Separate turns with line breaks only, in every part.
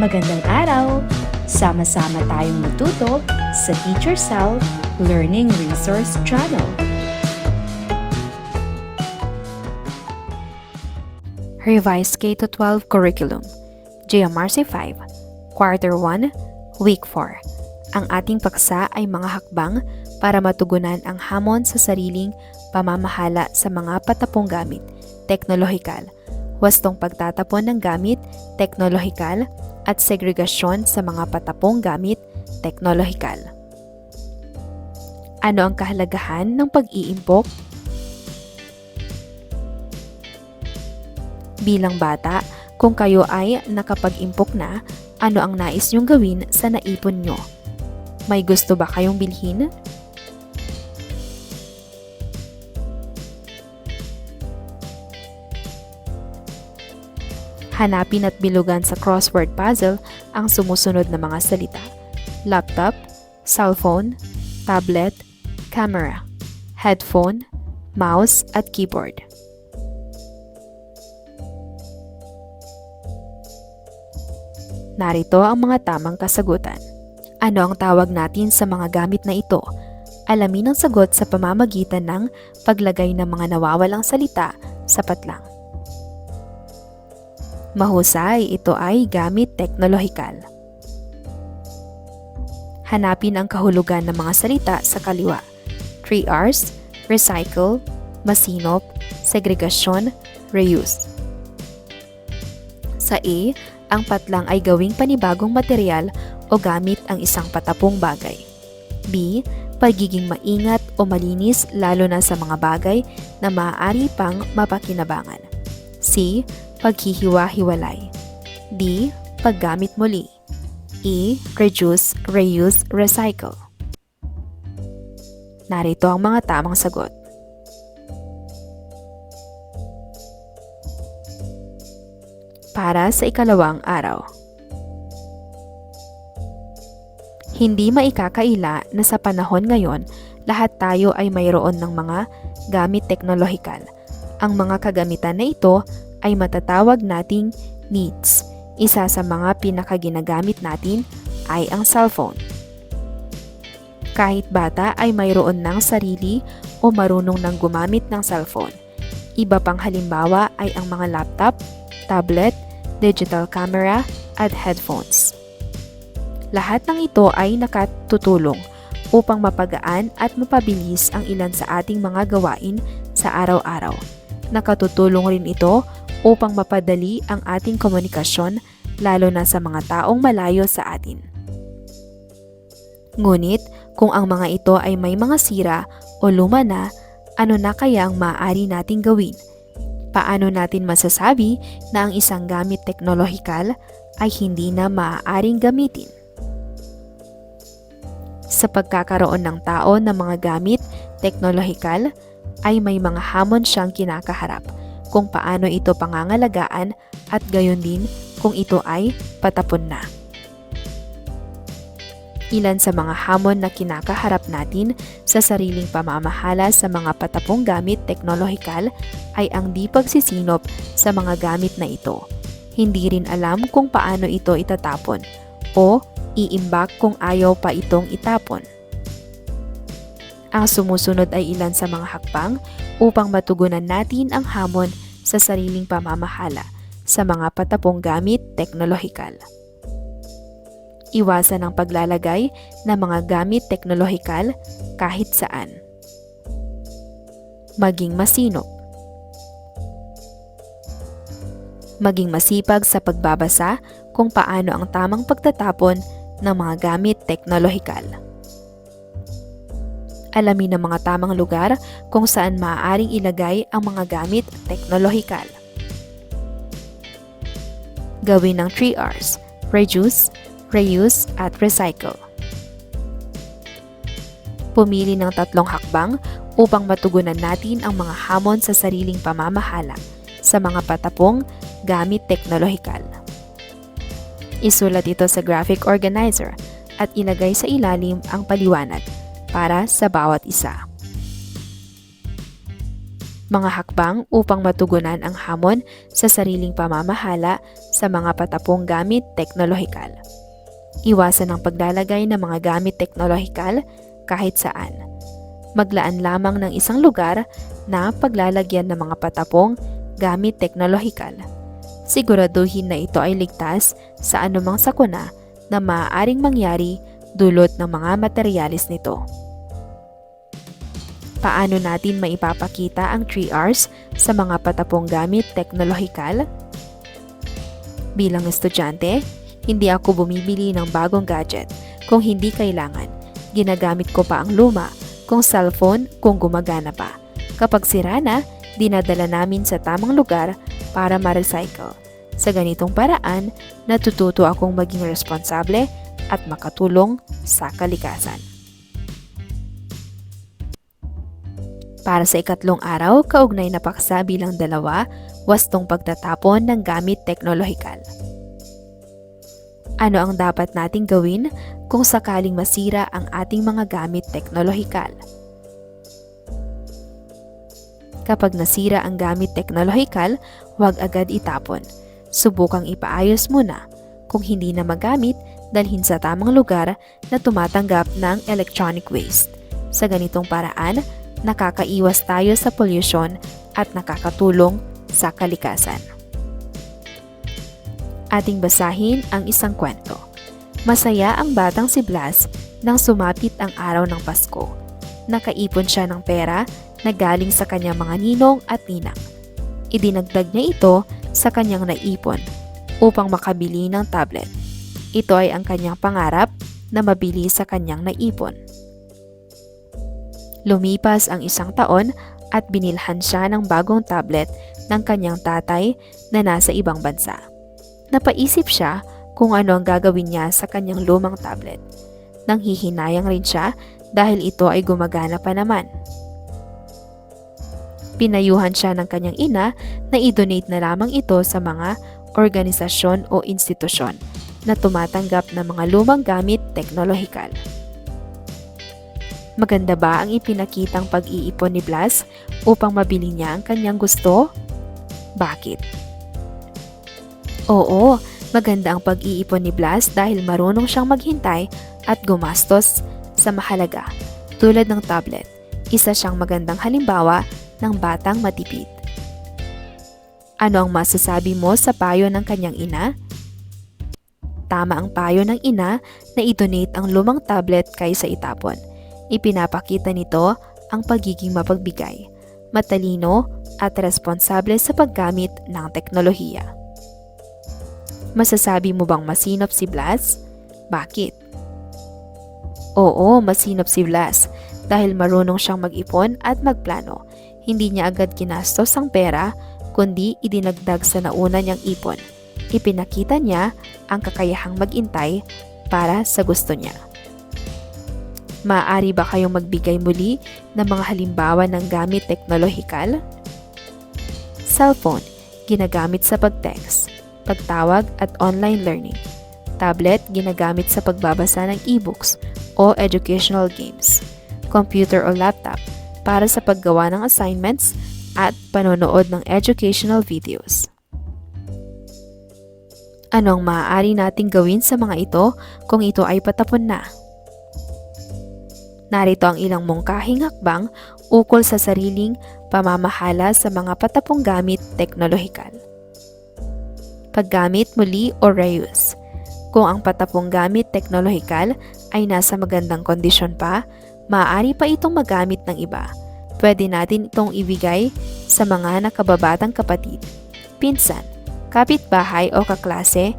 Magandang araw! Sama-sama tayong matuto sa Teacher Sal Learning Resource Channel.
Revised K-12 Curriculum GMRC 5 Quarter 1 Week 4 Ang ating paksa ay mga hakbang para matugunan ang hamon sa sariling pamamahala sa mga patapong gamit, teknolohikal, wastong pagtatapon ng gamit, teknolohikal, at segregasyon sa mga patapong gamit, teknolohikal. Ano ang kahalagahan ng pag-iimpok Bilang bata, kung kayo ay nakapag-impok na, ano ang nais niyong gawin sa naipon niyo? May gusto ba kayong bilhin? Hanapin at bilugan sa crossword puzzle ang sumusunod na mga salita. Laptop, cellphone, tablet, camera, headphone, mouse at keyboard. Narito ang mga tamang kasagutan. Ano ang tawag natin sa mga gamit na ito? Alamin ang sagot sa pamamagitan ng paglagay ng mga nawawalang salita sa patlang. Mahusay, ito ay gamit teknolohikal. Hanapin ang kahulugan ng mga salita sa kaliwa. 3 R's, recycle, masinop, segregasyon, reuse. Sa A, ang patlang ay gawing panibagong material o gamit ang isang patapong bagay. B. Pagiging maingat o malinis lalo na sa mga bagay na maaari pang mapakinabangan. C. Paghihiwa-hiwalay. D. Paggamit muli. E. Reduce, reuse, recycle. Narito ang mga tamang sagot. para sa ikalawang araw. Hindi maikakaila na sa panahon ngayon, lahat tayo ay mayroon ng mga gamit teknolohikal. Ang mga kagamitan na ito ay matatawag nating needs. Isa sa mga pinakaginagamit natin ay ang cellphone. Kahit bata ay mayroon ng sarili o marunong nang gumamit ng cellphone. Iba pang halimbawa ay ang mga laptop, tablet, digital camera, at headphones. Lahat ng ito ay nakatutulong upang mapagaan at mapabilis ang ilan sa ating mga gawain sa araw-araw. Nakatutulong rin ito upang mapadali ang ating komunikasyon lalo na sa mga taong malayo sa atin. Ngunit kung ang mga ito ay may mga sira o luma na, ano na kaya ang maaari nating gawin Paano natin masasabi na ang isang gamit teknolohikal ay hindi na maaaring gamitin? Sa pagkakaroon ng tao ng mga gamit teknolohikal, ay may mga hamon siyang kinakaharap kung paano ito pangangalagaan at gayon din kung ito ay patapon na. Ilan sa mga hamon na kinakaharap natin sa sariling pamamahala sa mga patapong gamit teknolohikal ay ang di pagsisinop sa mga gamit na ito. Hindi rin alam kung paano ito itatapon o iimbak kung ayaw pa itong itapon. Ang sumusunod ay ilan sa mga hakbang upang matugunan natin ang hamon sa sariling pamamahala sa mga patapong gamit teknolohikal. Iwasan ang paglalagay ng mga gamit teknolohikal kahit saan. Maging masinop. Maging masipag sa pagbabasa kung paano ang tamang pagtatapon ng mga gamit teknolohikal. Alamin ang mga tamang lugar kung saan maaaring ilagay ang mga gamit teknolohikal. Gawin ng 3 R's, reduce, reuse, at recycle. Pumili ng tatlong hakbang upang matugunan natin ang mga hamon sa sariling pamamahala sa mga patapong gamit teknolohikal. Isulat ito sa graphic organizer at ilagay sa ilalim ang paliwanag para sa bawat isa. Mga hakbang upang matugunan ang hamon sa sariling pamamahala sa mga patapong gamit teknolohikal. Iwasan ang paglalagay ng mga gamit teknolohikal kahit saan. Maglaan lamang ng isang lugar na paglalagyan ng mga patapong gamit teknolohikal. Siguraduhin na ito ay ligtas sa anumang sakuna na maaaring mangyari dulot ng mga materyales nito. Paano natin maipapakita ang 3Rs sa mga patapong gamit teknolohikal? Bilang estudyante, hindi ako bumibili ng bagong gadget kung hindi kailangan. Ginagamit ko pa ang luma kung cellphone kung gumagana pa. Kapag sira na, dinadala namin sa tamang lugar para ma-recycle. Sa ganitong paraan, natututo akong maging responsable at makatulong sa kalikasan. Para sa ikatlong araw, kaugnay na paksa bilang dalawa, wastong pagtatapon ng gamit teknolohikal. Ano ang dapat nating gawin kung sakaling masira ang ating mga gamit teknolohikal? Kapag nasira ang gamit teknolohikal, huwag agad itapon. Subukang ipaayos muna. Kung hindi na magamit, dalhin sa tamang lugar na tumatanggap ng electronic waste. Sa ganitong paraan, nakakaiwas tayo sa pollution at nakakatulong sa kalikasan. Ating basahin ang isang kwento. Masaya ang batang si Blas nang sumapit ang araw ng Pasko. Nakaipon siya ng pera na galing sa kanyang mga ninong at ninang. Idinagdag niya ito sa kanyang naipon upang makabili ng tablet. Ito ay ang kanyang pangarap na mabili sa kanyang naipon. Lumipas ang isang taon at binilhan siya ng bagong tablet ng kanyang tatay na nasa ibang bansa. Napaisip siya kung ano ang gagawin niya sa kanyang lumang tablet. Nang hihinayang rin siya dahil ito ay gumagana pa naman. Pinayuhan siya ng kanyang ina na i-donate na lamang ito sa mga organisasyon o institusyon na tumatanggap ng mga lumang gamit teknolohikal. Maganda ba ang ipinakitang pag-iipon ni Blas upang mabili niya ang kanyang gusto? Bakit? Oo, maganda ang pag-iipon ni Blas dahil marunong siyang maghintay at gumastos sa mahalaga tulad ng tablet. Isa siyang magandang halimbawa ng batang matipid. Ano ang masasabi mo sa payo ng kanyang ina? Tama ang payo ng ina na i-donate ang lumang tablet kaysa itapon. Ipinapakita nito ang pagiging mapagbigay, matalino at responsable sa paggamit ng teknolohiya. Masasabi mo bang masinop si Blas? Bakit? Oo, masinop si Blas dahil marunong siyang mag-ipon at magplano. Hindi niya agad kinastos ang pera, kundi idinagdag sa nauna niyang ipon. Ipinakita niya ang kakayahang magintay para sa gusto niya. Maaari ba kayong magbigay muli ng mga halimbawa ng gamit teknolohikal? Cellphone, ginagamit sa pag-text, pagtawag at online learning. Tablet, ginagamit sa pagbabasa ng e-books o educational games. Computer o laptop, para sa paggawa ng assignments at panonood ng educational videos. Ano ang maaari nating gawin sa mga ito kung ito ay patapon na? Narito ang ilang mungkahing hakbang ukol sa sariling pamamahala sa mga patapong gamit teknolohikal. Paggamit muli o reuse. Kung ang patapong gamit teknolohikal ay nasa magandang kondisyon pa, maaari pa itong magamit ng iba. Pwede natin itong ibigay sa mga nakababatang kapatid, pinsan, kapitbahay o kaklase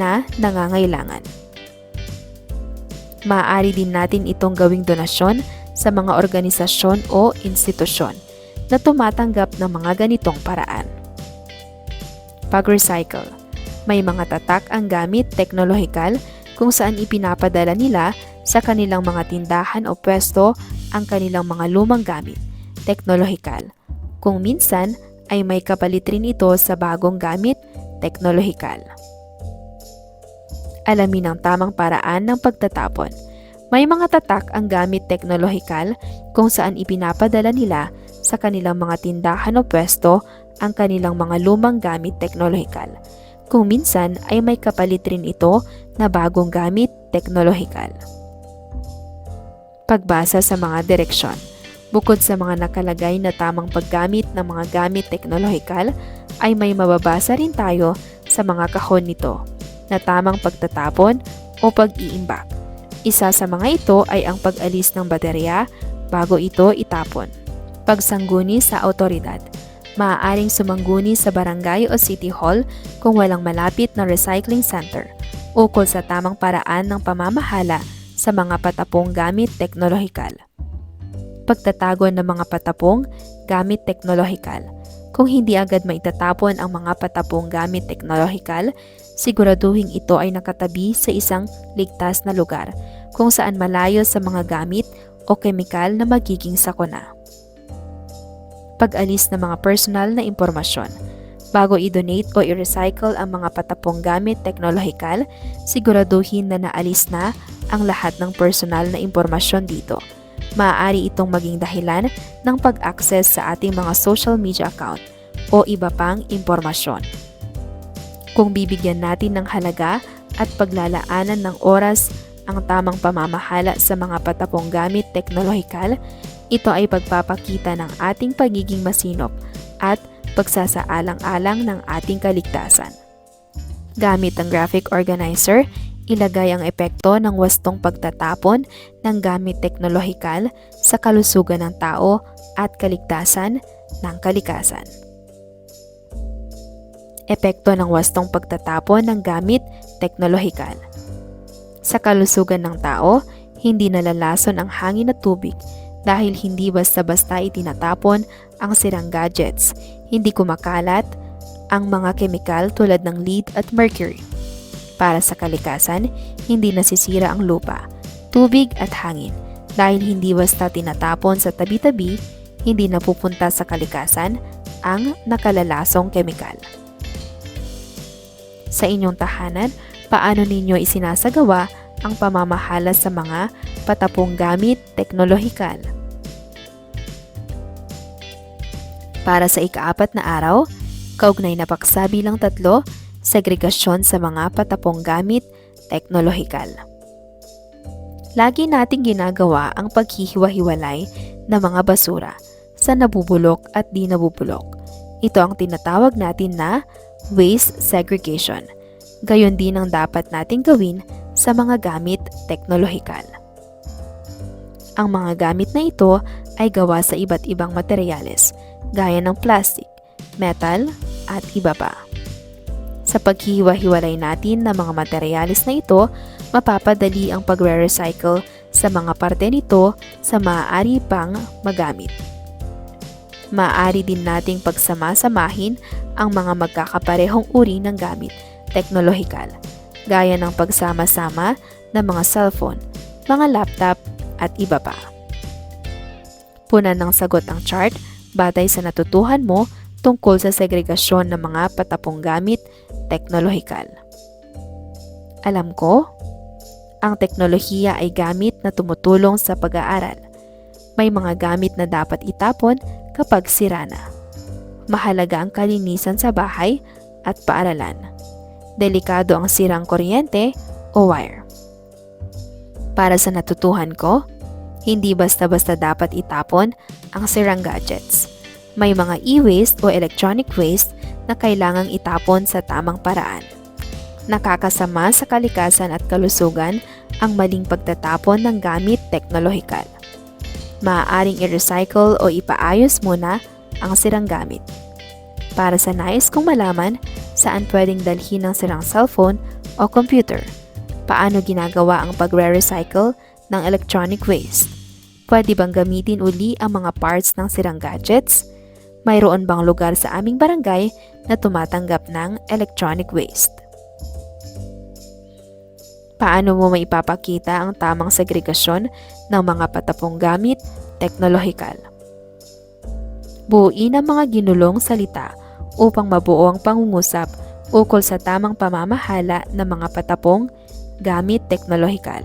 na nangangailangan. Maaari din natin itong gawing donasyon sa mga organisasyon o institusyon na tumatanggap ng mga ganitong paraan. Pag-recycle. May mga tatak ang gamit teknolohikal kung saan ipinapadala nila sa kanilang mga tindahan o pwesto ang kanilang mga lumang gamit, teknolohikal. Kung minsan ay may kapalit rin ito sa bagong gamit, teknolohikal. Alamin ang tamang paraan ng pagtatapon. May mga tatak ang gamit teknolohikal kung saan ipinapadala nila sa kanilang mga tindahan o pwesto ang kanilang mga lumang gamit teknolohikal. Kung minsan ay may kapalit rin ito na bagong gamit teknolohikal. Pagbasa sa mga direksyon. Bukod sa mga nakalagay na tamang paggamit ng mga gamit teknolohikal, ay may mababasa rin tayo sa mga kahon nito na tamang pagtatapon o pag-iimbak. Isa sa mga ito ay ang pag-alis ng baterya bago ito itapon. Pagsangguni sa autoridad. Maaaring sumangguni sa barangay o city hall kung walang malapit na recycling center ukol sa tamang paraan ng pamamahala sa mga patapong gamit teknolohikal. Pagtatago ng mga patapong gamit teknolohikal. Kung hindi agad maitatapon ang mga patapong gamit teknolohikal, siguraduhin ito ay nakatabi sa isang ligtas na lugar kung saan malayo sa mga gamit o kemikal na magiging sakuna. Pag-alis ng mga personal na impormasyon. Bago i-donate o i-recycle ang mga patapong gamit teknolohikal, siguraduhin na naalis na ang lahat ng personal na impormasyon dito. Maaari itong maging dahilan ng pag-access sa ating mga social media account o iba pang impormasyon. Kung bibigyan natin ng halaga at paglalaanan ng oras ang tamang pamamahala sa mga patapong gamit teknolohikal, ito ay pagpapakita ng ating pagiging masinop at pagsasaalang-alang ng ating kaligtasan. Gamit ang graphic organizer, ilagay ang epekto ng wastong pagtatapon ng gamit teknolohikal sa kalusugan ng tao at kaligtasan ng kalikasan. Epekto ng wastong pagtatapon ng gamit teknolohikal. Sa kalusugan ng tao, hindi nalalason ang hangin at tubig dahil hindi basta-basta itinatapon ang sirang gadgets, hindi kumakalat ang mga kemikal tulad ng lead at mercury. Para sa kalikasan, hindi nasisira ang lupa, tubig at hangin dahil hindi basta tinatapon sa tabi-tabi, hindi napupunta sa kalikasan ang nakalalasong kemikal. Sa inyong tahanan, paano ninyo isinasagawa ang pamamahala sa mga patapong gamit teknolohikal? Para sa ikaapat na araw, kaugnay na paksa bilang tatlo, segregasyon sa mga patapong gamit teknolohikal. Lagi nating ginagawa ang paghihiwa-hiwalay ng mga basura sa nabubulok at di nabubulok. Ito ang tinatawag natin na waste segregation. Gayon din ang dapat nating gawin sa mga gamit teknolohikal. Ang mga gamit na ito ay gawa sa iba't ibang materyales gaya ng plastic, metal, at iba pa. Sa paghihiwa-hiwalay natin ng mga materyales na ito, mapapadali ang pagre-recycle sa mga parte nito sa maaari pang magamit. Maaari din nating pagsama-samahin ang mga magkakaparehong uri ng gamit, teknolohikal, gaya ng pagsama-sama ng mga cellphone, mga laptop, at iba pa. Punan ng sagot ang chart batay sa natutuhan mo tungkol sa segregasyon ng mga patapong gamit teknolohikal. Alam ko, ang teknolohiya ay gamit na tumutulong sa pag-aaral. May mga gamit na dapat itapon kapag sira na. Mahalaga ang kalinisan sa bahay at paaralan. Delikado ang sirang kuryente o wire. Para sa natutuhan ko, hindi basta-basta dapat itapon ang sirang gadgets. May mga e-waste o electronic waste na kailangang itapon sa tamang paraan. Nakakasama sa kalikasan at kalusugan ang maling pagtatapon ng gamit teknolohikal. Maaaring i-recycle o ipaayos muna ang sirang gamit. Para sa nais kong malaman saan pwedeng dalhin ang sirang cellphone o computer, paano ginagawa ang pagre-recycle ng electronic waste, Pwede bang gamitin uli ang mga parts ng sirang gadgets? Mayroon bang lugar sa aming barangay na tumatanggap ng electronic waste? Paano mo maipapakita ang tamang segregasyon ng mga patapong gamit teknolohikal? Buuin ang mga ginulong salita upang mabuo ang pangungusap ukol sa tamang pamamahala ng mga patapong gamit teknolohikal.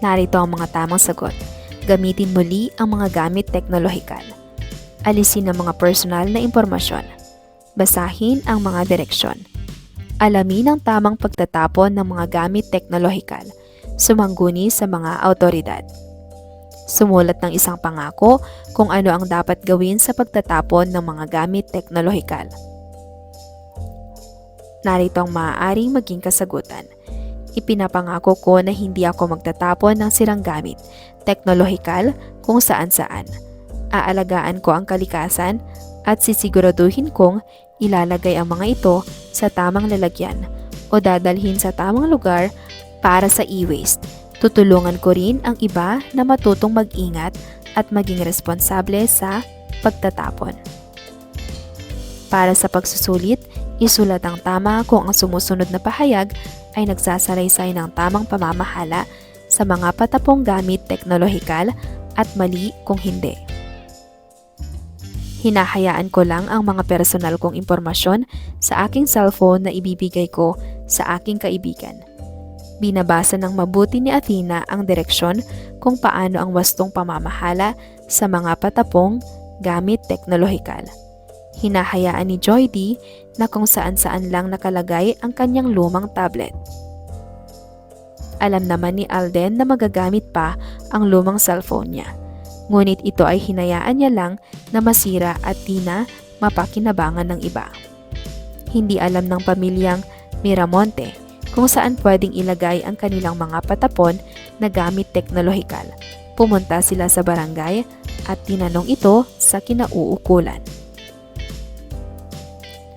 Narito ang mga tamang sagot. Gamitin muli ang mga gamit teknolohikal. Alisin ang mga personal na impormasyon. Basahin ang mga direksyon. Alamin ang tamang pagtatapon ng mga gamit teknolohikal. Sumangguni sa mga autoridad. Sumulat ng isang pangako kung ano ang dapat gawin sa pagtatapon ng mga gamit teknolohikal. Narito ang maaaring maging kasagutan. Ipinapangako ko na hindi ako magtatapon ng sirang gamit, teknolohikal kung saan-saan. Aalagaan ko ang kalikasan at sisiguraduhin kong ilalagay ang mga ito sa tamang lalagyan o dadalhin sa tamang lugar para sa e-waste. Tutulungan ko rin ang iba na matutong mag-ingat at maging responsable sa pagtatapon. Para sa pagsusulit, isulat ang tama kung ang sumusunod na pahayag ay nagsasalaysay ng tamang pamamahala sa mga patapong gamit teknolohikal at mali kung hindi. Hinahayaan ko lang ang mga personal kong impormasyon sa aking cellphone na ibibigay ko sa aking kaibigan. Binabasa ng mabuti ni Athena ang direksyon kung paano ang wastong pamamahala sa mga patapong gamit teknolohikal. Hinahayaan ni Joy D na kung saan-saan lang nakalagay ang kanyang lumang tablet. Alam naman ni Alden na magagamit pa ang lumang cellphone niya. Ngunit ito ay hinayaan niya lang na masira at di na mapakinabangan ng iba. Hindi alam ng pamilyang Miramonte kung saan pwedeng ilagay ang kanilang mga patapon na gamit teknolohikal. Pumunta sila sa barangay at tinanong ito sa kinauukulan.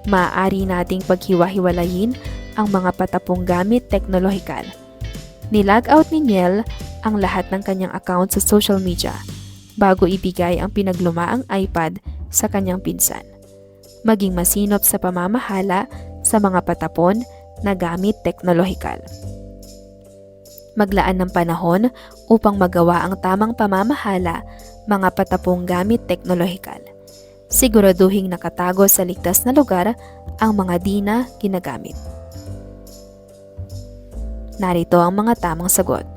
Maaari nating paghiwa-hiwalayin ang mga patapong gamit teknolohikal. Nilag out ni Niel ang lahat ng kanyang account sa social media bago ibigay ang pinaglumaang iPad sa kanyang pinsan. Maging masinop sa pamamahala sa mga patapon na gamit teknolohikal. Maglaan ng panahon upang magawa ang tamang pamamahala mga patapong gamit teknolohikal. Siguraduhing nakatago sa ligtas na lugar ang mga di na ginagamit. Narito ang mga tamang sagot.